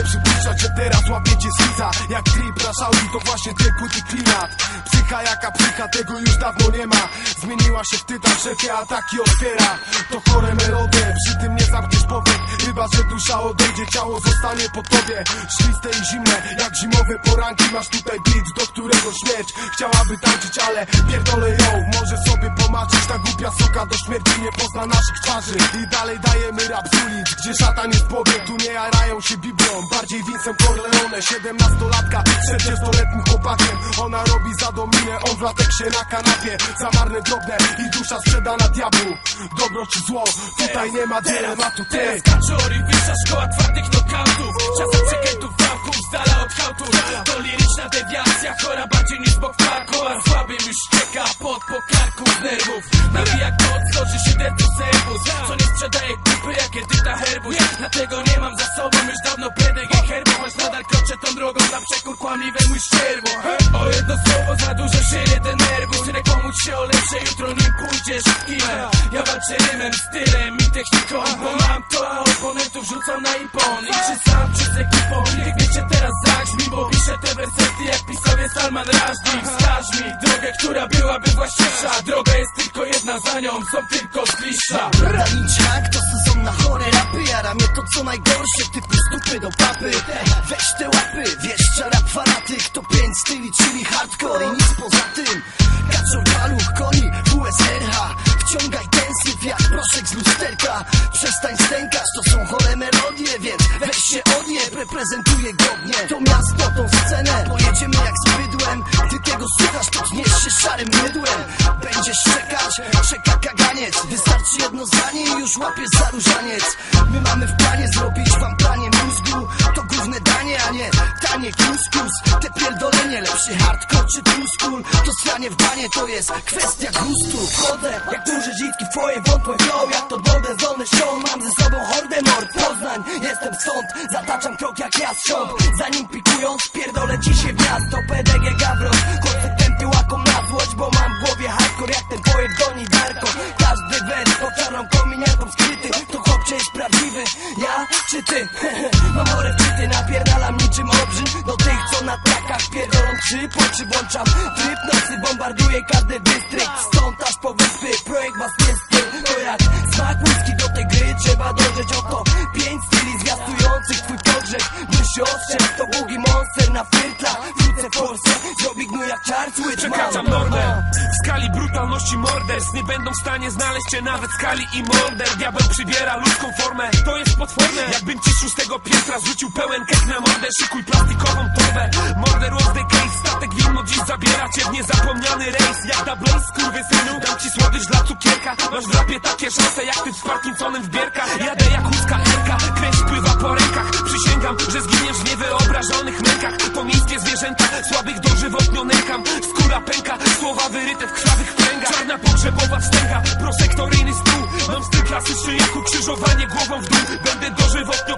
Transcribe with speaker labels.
Speaker 1: Mogę przypuszczać, że teraz łapiecie schiza Jak trip na Audi to właśnie te płyty klimat. Psycha jaka psycha, tego już dawno nie ma. Zmieniła się w tytan, wszelkie ataki otwiera. To chore melodie, przy tym nie zamkniesz powiek. Chyba, że dusza odejdzie, ciało zostanie po tobie. Śliste i zimne, jak zimowe poranki Masz tutaj beat, do którego śmierć Chciałaby tańczyć, ale pierdolę ją Może sobie pomaczyć, ta głupia suka do śmierci Nie pozna naszych twarzy. I dalej dajemy rap z ulic Gdzie szatan jest Bogiem, tu nie jarają się Biblią Bardziej Vincent Corleone, siedemnastolatka Czterdziestoletnim chłopakiem. Ona robi za dominę, on w lateksie na kanapie. Za marne drobne i dusza sprzedana diabłu. Dobro czy zło, tutaj nie ma dylematu Ty,
Speaker 2: Kaczory, wyższa szkoła twardych knockdownów
Speaker 3: Czasem
Speaker 2: przekrętów
Speaker 3: z dala
Speaker 2: od hałtu To liryczna dewiacja, chora bardziej
Speaker 3: niż bok parku
Speaker 2: A
Speaker 3: słabym już
Speaker 2: czeka
Speaker 3: pod pokarku
Speaker 2: z nerwów. Nabija kot,
Speaker 3: tworzy
Speaker 2: się
Speaker 3: dentro
Speaker 2: serwus. Co
Speaker 3: nie sprzedaje kupy
Speaker 4: jak
Speaker 3: edyta
Speaker 2: herbus.
Speaker 3: Dlatego
Speaker 2: nie mam
Speaker 4: za sobą
Speaker 3: już dawno predek
Speaker 2: i herbu
Speaker 3: Choć nadal kroczę tą drogą na przekór kłamliwemu szczerbu
Speaker 2: O jedno słowo za dużo
Speaker 3: się
Speaker 2: nie denerwuj Tyle
Speaker 4: pomóc
Speaker 2: się
Speaker 3: o lepsze jutro nim pójdziesz w kimę Ja walczę rymem, stylem impon
Speaker 2: I
Speaker 3: czy
Speaker 2: sam,
Speaker 3: czy z ekipą
Speaker 2: Niech wiecie teraz
Speaker 3: zagrzmi
Speaker 2: Bo
Speaker 3: piszę
Speaker 2: te
Speaker 3: wersety
Speaker 2: jak pisowie Salman Rushdie. Wskaż
Speaker 3: mi
Speaker 2: drogę, która byłaby właściwsza. Droga jest tylko jedna, za nią są tylko zgliszcza
Speaker 4: Braniczak to sezon na chore rapy? Jara mnie to co najgorsze, typu stupy do papy. Weź te łapy, wieszcza rap fanatyk To pięć styli, czyli hardcore i nic poza tym. Kaczor, paluch, koni, WSRH już łapiesz za różaniec. My mamy w planie zrobić wam pranie mózgu. To główne danie, a nie tanie kuskus. Te pierdolenie, lepszy hardcore czy truskul To sranie w banie, to jest kwestia gustu. Wchodzę jak duże dzitki w twoje wątłe flow. Jak to wodę zdolny show, mam ze sobą hordę mord Poznań, jestem stąd, zataczam krok jak jastrząb Zanim pikując, pierdolę ci się w miasto. PDG Gawron, nocy, bombarduję każdy dystrykt. Stąd aż po wyspy, projekt was nie styl To jak smak whisky do tej gry Trzeba dojrzeć o to
Speaker 3: brutalności morderstw Nie będą w stanie znaleźć cię nawet skali i morder. Diabeł przybiera ludzką formę, to jest potworne. Jakbym ci szóstego piętra rzucił pełen kek na mordę Szykuj plastikową torbę, morder was the case Statek winno dziś zabiera cię w niezapomniany rejs. Jak na blaze, kurwy synu, dam ci słodycz dla cukierka. Masz w rapie takie szanse jak ty z Parkinsonem w Jadę jak łuska erka, krew pływa po rękach. Przysięgam, że zginiesz w niewyobrażonych mękach. To miejskie zwierzęta, słabych dożywotnio Skóra pęka, słowa wyryte w krwawych pogrzebowa wstęga, prosektoryjny stół Mam styl klasyczny jako krzyżowanie głową w dół. Będę dożywotnio